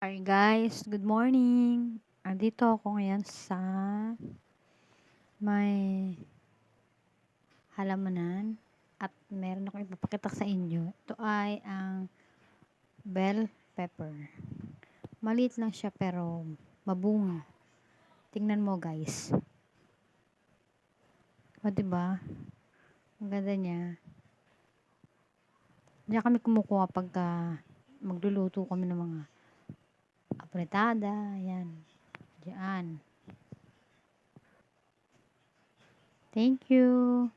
Hi guys, good morning. Andito ako ngayon sa may halamanan at meron akong ipapakita sa inyo. Ito ay ang bell pepper. Maliit lang siya pero mabunga. Tingnan mo guys. O diba? Ang ganda niya. Diyan kami kumukuha pagka magluluto kami ng mga apretada, yan. Diyan. Thank you.